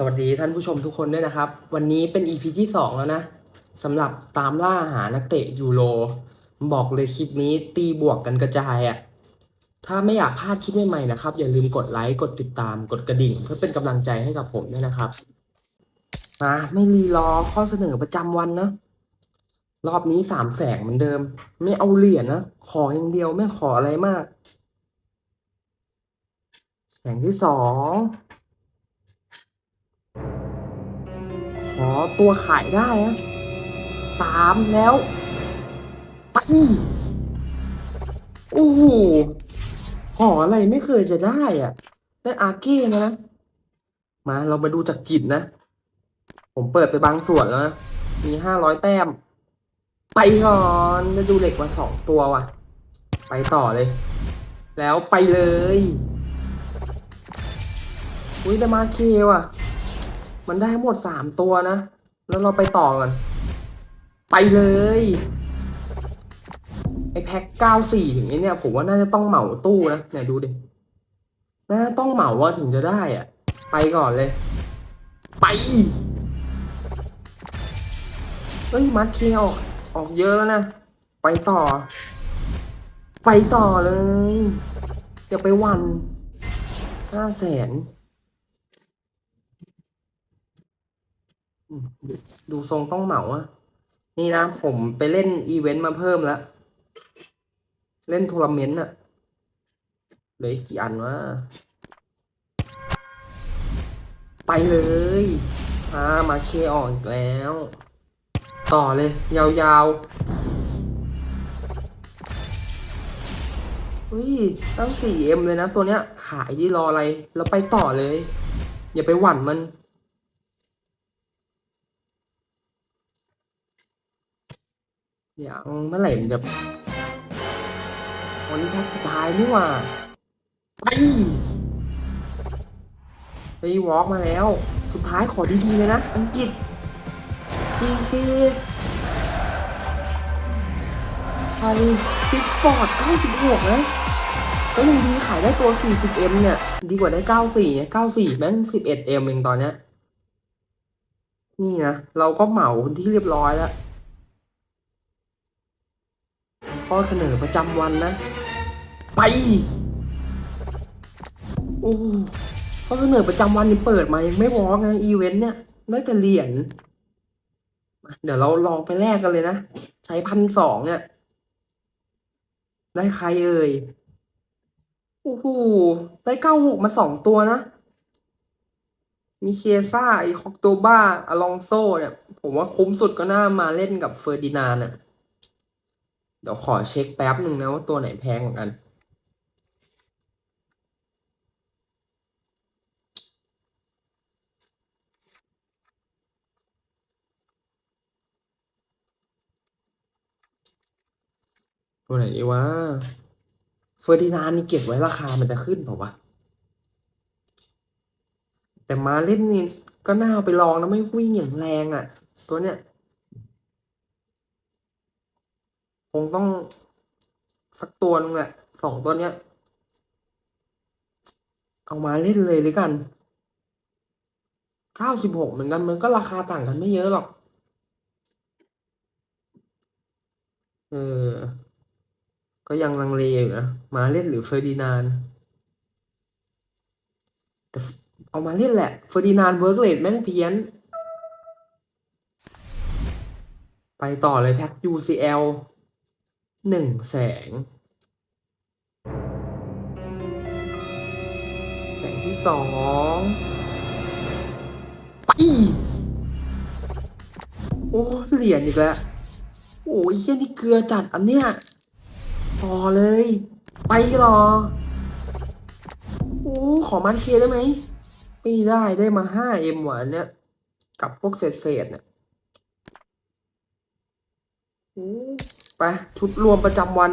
สวัสดีท่านผู้ชมทุกคนด้วยนะครับ วันนี้เป็น EP ที่สองแล้วนะสำหรับตามล่าหานักเตะยูโรบอกเลยคลิปนี้ตีบวกกันกระจายอะ่ะถ้าไม่อยากพลาดคลิปใหม่ๆนะครับ อย่าลืมกดไลค์กดติดตามกดกระดิ่ง เพื่อเป็นกำลังใจให้กับผมด้วยนะครับอะไม่รีรอข้อเสนอประจำวันนะรอบนี้สามแสงเหมือนเดิม ไม่เอาเหรียญนะขออย่างเดียวไม่ขออะไรมาก แสงที่สอง ขอตัวขายได้นะสามแล้วไปโอ้โหขออะไรไม่เคยจะได้อะ ได้อาเก้นะ มาเรามาดูจากกิจนะ ผมเปิดไปบางส่วนแล้วนะ มีห้าร้อยแต้ม ไปก่อนจะดูเหล็กมาสองตัวว่ะ ไปต่อเลย แล้วไปเลย อุ้ยแต่มาเคว่ะ มันได้หมดสามตัวนะ แล้วเราไปต่อกันไปเลย ไอแพ็คเก้าสี่ถึงนี้เนี่ย ผมว่าน่าจะต้องเหมาตู้นะเนี่ยดูดิน่าต้องเหมาว่าถึงจะได้อะไปก่อนเลย ไปเฮ้ยมัดเคออกออกเยอะแล้วนะ ไปต่อ ไปต่อเลยอย่าไปวันห้าแสน อืม ดูทรงต้องเหมาอะนี่นะผมไปเล่นอีเวนต์มาเพิ่มแล้ว เล่นทัวร์นาเมนต์อะเหลืออีกกี่อันวะ ไปเลยอ่ามาเคออกอีกแล้ว ต่อเลย ยาวๆเฮ้ยตั้ง 4M เลยนะ ตัวเนี้ย ขายที่รออะไร แล้วไปต่อเลย อย่าไปหวั่นมัน อย่างเมื่อไหร่มันจะวันนี้แพ็คสุดท้ายนี่หว่าไปไปวอล์กมาแล้ว สุดท้ายขอดีๆเลยนะ อังกฤษ GK ไทยพิกฟอร์ด96นะก็ยังดีขายได้ตัว 40M เนี่ย ดีกว่าได้ 94เนี่ย94แม่ง 11M เองตอนเนี้ย นี่นะ เราก็เหมาเป็นที่เรียบร้อยแล้ว ข้อเสนอประจำวันนะ ไป โอ้ข้อเสนอประจำวันนี่เปิดมายังไม่วอล์กไงอีเวนต์เนี่ยได้แต่เหรียญเดี๋ยวเราลองไปแลกกันเลยนะ ใช้พันสองเนี่ย ได้ใครเอ่ยโอ้โหได้เก้าหกมาสองตัวนะ มีเคซ่าไอคอกโตบ้าอลองโซเนี่ย ผมว่าคุ้มสุดก็น่ามาเล่นกับเฟอร์ดินานด์น่ะ เดี๋ยวขอเช็คแป๊บหนึ่งนะว่าตัวไหนแพงกว่ากันตัวไหนดีวะเฟอร์ดินานนี่เก็บไว้ราคามันจะขึ้นเปล่าวะ แต่มาเล่นนี่ก็น่าไปลองนะไม่วิ่งอย่างแรงอะ ตัวเนี้ย ค งต้องสักตัวนึงแหละสองตัวเนี้ย เอามาเล่นเลยเลยกันเก้าสิบหกเหมือนกันมันก็ราคาต่างกันไม่เยอะหรอก เออ ก็ยังลังเลอยู่นะ มาเล่นหรือเฟอร์ดินานแต่เอามาเล่นแหละเฟอร์ดินานเวิร์กเลดแม่งเพี้ยน ไปต่อเลยแพ็ค UCL หนึ่งแสง แสงที่สองไปโอ้เหรียญอีกแล้ว โอ้ยเฮี้ยนี่เกลือจัดอันเนี้ยต่อเลย ไปรอ โอ้ขอมันเคได้ไหม ไม่ได้ได้มา 5M หวานเนี่ย กับพวกเศษเศษเนี่ยโอ้ ไป ชุดรวมประจำวัน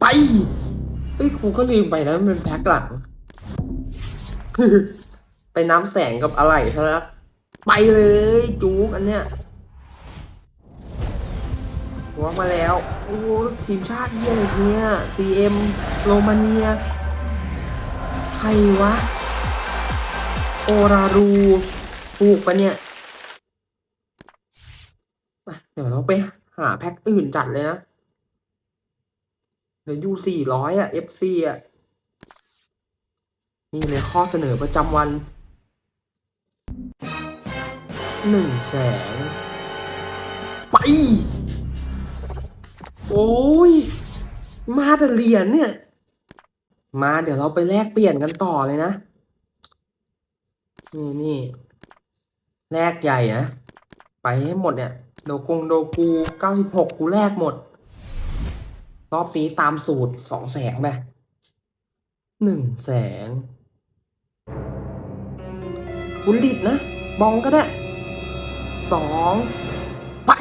ไปเฮ้ยครูก็ลืมไปนะมันเป็นแพ็คหลัง ไปน้ำแสงกับอะไรซะแล้วไปเลยจู๊กอันเนี้ย วอกมาแล้ว โอ้ทีมชาติเฮียอะไรเนี่ย CM โรมาเนีย ใครวะ โอรารูถูกปะเนี่ย เดี๋ยวเราไปหาแพ็คอื่นจัดเลยนะ เดี๋ยวยูสี่ร้อยอะ FC อะ นี่เลยข้อเสนอประจำวันหนึ่งแสนไป โอ้ย มาแต่เหรียญเนี่ย มาเดี๋ยวเราไปแลกเปลี่ยนกันต่อเลยนะ นี่นี่แลกใหญ่นะ ไปให้หมดเนี่ย โดกงโดกูเก้าสิบหกกูแลกหมด รอบนี้ตามสูตรสองแสนไปหนึ่งแสนบุลิตนะ บองก็ได้สองไป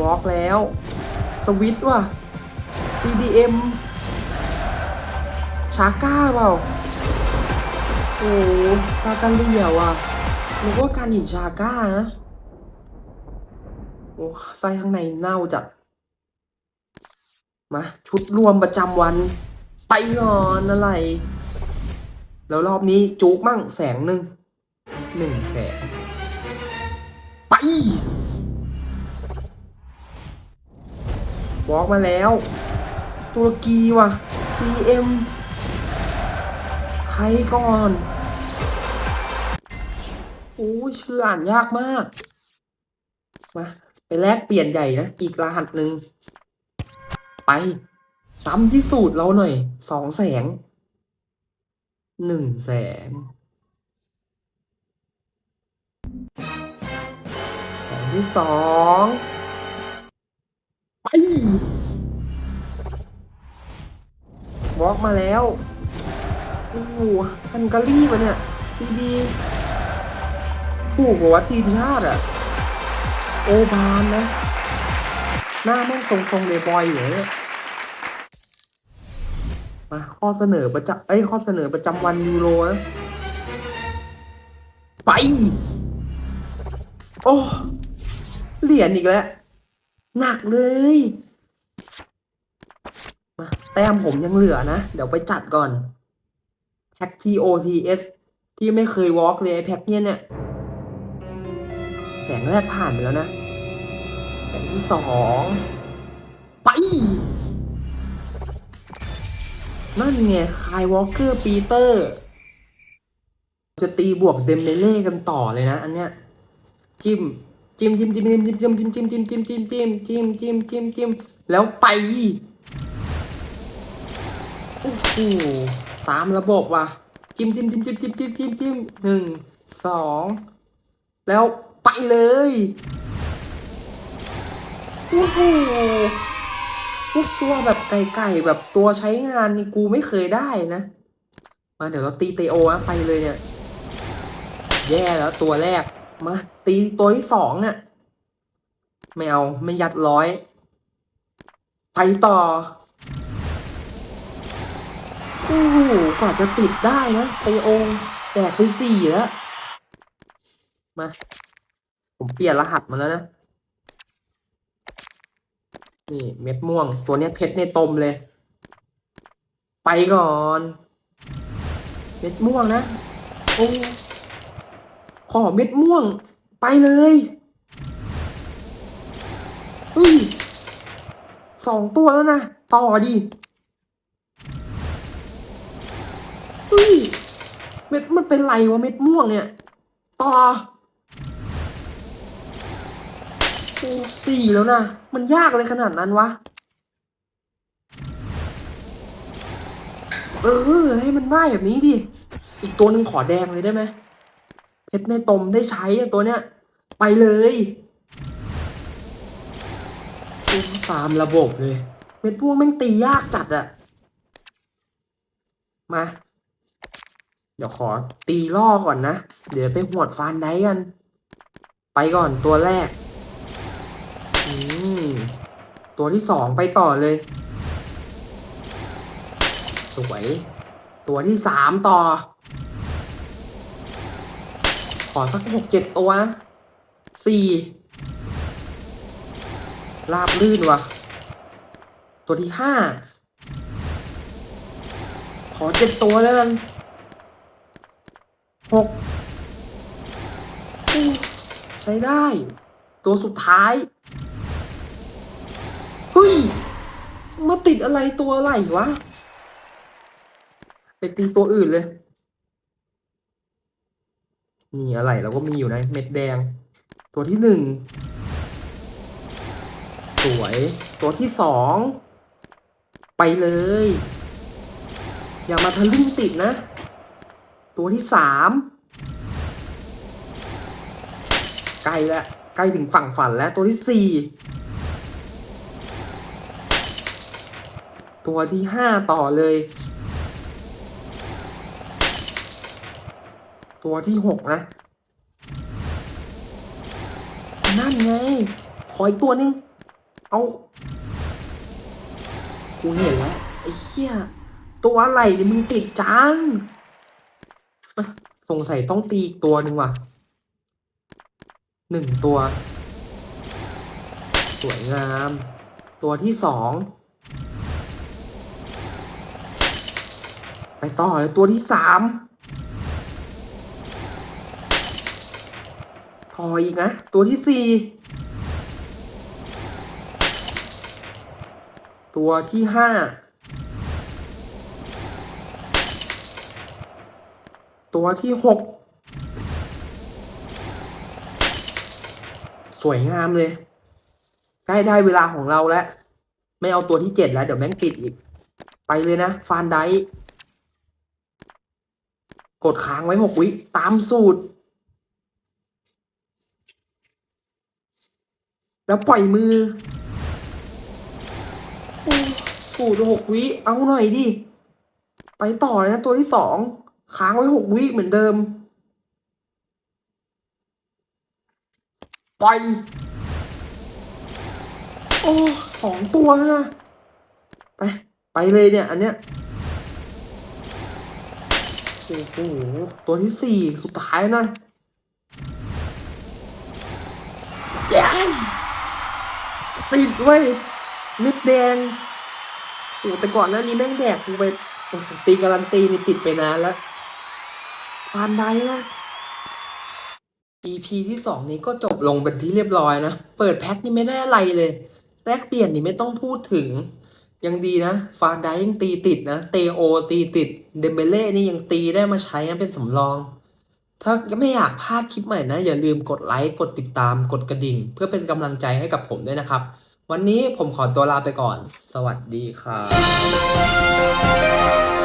วอล์กแล้ว สวิตว่ะ CDM ชาก้าเปล่า โอ้ซาตาเลียว่ะนึกว่าการหินชาก้านะ โอ้ไส้ข้างในเน่าจัด มา ชุดรวมประจำวัน ไปก่อนอะไร แล้วรอบนี้จุกมั่งแสงหนึ่ง หนึ่งแสนไป บอกมาแล้ว ตุรกีว่ะ CM ใครก่อนโอ้ยชื่ออ่านยากมาก มา ไปแลกเปลี่ยนใหญ่นะ อีกรหัสหนึ่ง ไป ซ้ำที่สูตรเราหน่อย สองแสง หนึ่งแสนแสงที่สอง ล็อกมาแล้วโอ้โหฮันการีวะเนี่ยซีดีถูกกว่าทีมชาติอะโอบานนะ หน้าแม่งทรงๆเลยบอยอยู่เนี่ยมาข้อเสนอประจำเอ้ยข้อเสนอประจำวันยูโรนะไป โอ้ เหรียญอีกแล้ว หนักเลย แต้มผมยังเหลือนะ เดี๋ยวไปจัดก่อนแพ็ก TOTS ที่ไม่เคยวอล์กเลยไอแพ็กเนี่ยเนี่ย แสงแรกผ่านไปแล้วนะ แสงที่สองไป นั่นไงคายวอล์กเกอร์ปีเตอร์ จะตีบวกเดมเบเล่กันต่อเลยนะ อันเนี้ยจิ้มจิ้มจิ้มจิ้มจิ้มจิ้มจิ้มจิ้มจิ้มจิ้มจิ้มจิ้มจิ้มจิ้มจิ้มจิมแล้วไป อ้โหตามระบบว่ะ จิ้มจิ้มจิ้มจิ้มจิ้มจิ้มจิ้มจิ้มหนึ่งสองแล้วไปเลยโอ้โหพวกตัวแบบไก่ๆแบบตัวใช้งานนี่กูไม่เคยได้นะ มาเดี๋ยวเราตีเตโอนะไปเลยเนี่ย แย่แล้วตัวแรก มา ตีตัวที่สองเนี่ยไม่เอาไม่ยัดร้อย ไปต่อ อ้โหกว่าจะติดได้นะเตโอแตกไปสี่แล้วมา ผมเปลี่ยนรหัสมาแล้วนะ นี่เม็ดม่วง ตัวเนี้ยเพชรในตมเลย ไปก่อน เม็ดม่วงนะ โอ้ขอเม็ดม่วง ไปเลยเฮ้ยสองตัวแล้วนะ ต่อดิ ฮ้ย เม็ดมันเป็นไรวะเม็ดม่วงเนี่ย ต่อโอ้สี่แล้วนะ มันยากเลยขนาดนั้นวะ เออ ให้มันได้แบบนี้ดิ อีกตัวหนึ่งขอแดงเลยได้ไหมเพชรในตมได้ใช้อะตัวเนี้ย ไปเลยตามระบบเลย เม็ดพวกแม่งตียากจัดอะมา เดี๋ยวขอตีล่อก่อนนะ เดี๋ยวไปหวดฟานได้กัน ไปก่อนตัวแรก อืม ตัวที่สองไปต่อเลย สวย ตัวที่สามต่อ ขอสักหกเจ็ดตัวนะสี่ลาบลื่นวะตัวที่ห้า ขอเจ็ดตัวแล้วกัน หกใช้ได้ ตัวสุดท้ายเฮ้ยมาติดอะไรตัวอะไรวะ ไปตีตัวอื่นเลยนี่อะไรเราก็มีอยู่นะ เม็ดแดง ตัวที่หนึ่งสวย ตัวที่สอง ไปเลย อย่ามาทะลึ่งติดนะ ตัวที่สามใกล้แล้วใกล้ถึงฝั่งฝันแล้วตัวที่สี่ตัวที่ห้าต่อเลย ตัวที่หกนะ นั่นไง ขออีกตัวหนึง เอากูเห็นแล้ว ไอ้เหี้ย ตัวอะไรมึงติดจัง สงสัยต้องตีอีกตัวหนึ่งว่ะหนึ่งตัว สวยงาม ตัวที่สองไปต่อเลยตัวที่สามพออีกนะ ตัวที่สี่ตัวที่ห้า ตัวที่หกสวยงามเลย ใกล้ได้เวลาของเราแล้ว ไม่เอาตัวที่เจ็ดแล้ว เดี๋ยวแม่งติดอีก ไปเลยนะ ฟานไดกดค้างไว้หกวิ ตามสูตร แล้วปล่อยมือโอ้สูตรหกวิ เอาหน่อยดิ ไปต่อเลยนะตัวที่สอง ค้างไว้หกวิเหมือนเดิม ไป โอ้สองตัวนะไป ไปเลยเนี่ย อันเนี้ยโอ้โหตัวที่สี่สุดท้ายนะ yes ติดเว้ยม็ดแดงโอ้แต่ก่อนหน้านี้แม่งแดกกูไปตีการันตีนี่ติดไปนานแล้วานไดนะ EP ที่สองนี้ก็จบลงเป็นที่เรียบร้อยนะ เปิดแพ็คนี่ไม่ได้อะไรเลย แลกเปลี่ยนนี่ไม่ต้องพูดถึง ยังดีนะ ฟานได้ยังตีติดนะ เตโอตีติด เดมเบเล่นี่ยังตีได้มาใช้นะเป็นสำรอง ถ้าไม่อยากพลาดคลิปใหม่นะ อย่าลืมกดไลค์ กดติดตาม กดกระดิ่ง เพื่อเป็นกำลังใจให้กับผมด้วยนะครับ วันนี้ผมขอตัวลาไปก่อน สวัสดีครับ